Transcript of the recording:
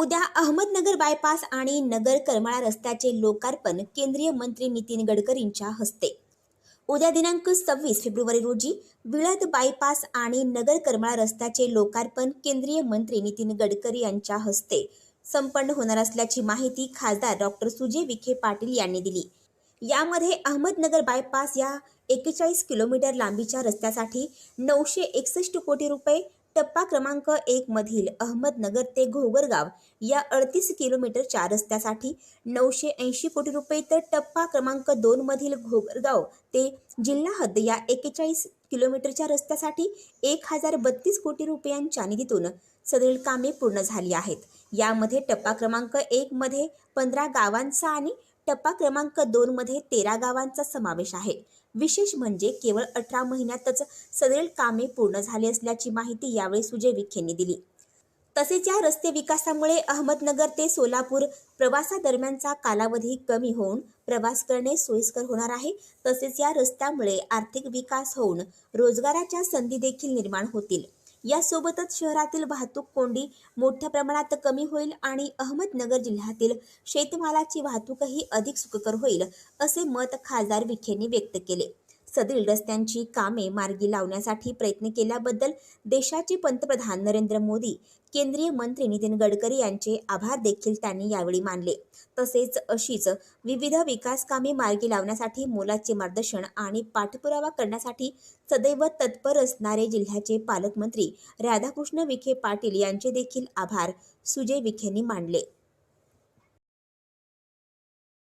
उद्या अहमदनगर बायपास आणि नगर करमाळा रस्त्याचे लोकार्पण केंद्रीय मंत्री नितीन गडकरींच्या हस्ते. उद्या दिनांक सव्वीस फेब्रुवारी रोजी विळद बायपास आणि नगर करमाळा रस्त्याचे लोकार्पण केंद्रीय मंत्री नितीन गडकरी यांच्या हस्ते. संपन्न होणार असल्याची माहिती खासदार डॉक्टर सुजय विखे पाटील यांनी दिली. यामध्ये अहमदनगर बायपास या एक्केचाळीस किलोमीटर लांबीच्या रस्त्यासाठी नऊशे एकसष्ट कोटी रुपये टप्पा क्रमांक एक मधील अहमदनगर ते घोगरगाव या अडतीस किलोमीटरच्या रस्त्यासाठी नऊशे ऐंशी कोटी रुपये तर टप्पा क्रमांक दोन मधील घोगरगाव ते जिल्हा हद्द या एक्केचाळीस किलोमीटरच्या रस्त्यासाठी एक हजार बत्तीस कोटी रुपयांच्या निधीतून सदरील कामे पूर्ण झाली आहेत. यामध्ये टप्पा क्रमांक एक मध्ये पंधरा गावांचा आणि टप्पा क्रमांक दोन मध्ये तेरा गावांचा समावेश आहे. विशेष म्हणजे केवळ अठरा महिन्यातच सदरील कामे पूर्ण झाली असल्याची माहिती यावेळी सुजय विखेंनी दिली. तसेच या रस्ते विकासामुळे अहमदनगर ते सोलापूर प्रवासादरम्यानचा कालावधी कमी होऊन प्रवास करणे सोयीस्कर होणार आहे. तसेच या रस्त्यामुळे आर्थिक विकास होऊन रोजगाराच्या संधी देखील निर्माण होतील. यासोबतच शहरातील वाहतूक कोंडी मोठ्या प्रमाणात कमी होईल आणि अहमदनगर जिल्ह्यातील शेतमालाची वाहतूकही अधिक सुखकर होईल असे मत खासदार विखेंनी व्यक्त केले. सदरील रस्त्यांची कामे मार्गी लावण्यासाठी प्रयत्न केल्याबद्दल देशाचे पंतप्रधान नरेंद्र मोदी केंद्रीय मंत्री नितीन गडकरी यांचे आभार देखील त्यांनी यावेळी मानले. तसेच अशीच विविध विकास कामे मार्गी लावण्यासाठी मोलाचे मार्गदर्शन आणि पाठपुरावा करण्यासाठी सदैव तत्पर असणारे जिल्ह्याचे पालकमंत्री राधाकृष्ण विखे पाटील यांचे देखील आभार सुजय विखेंनी मानले.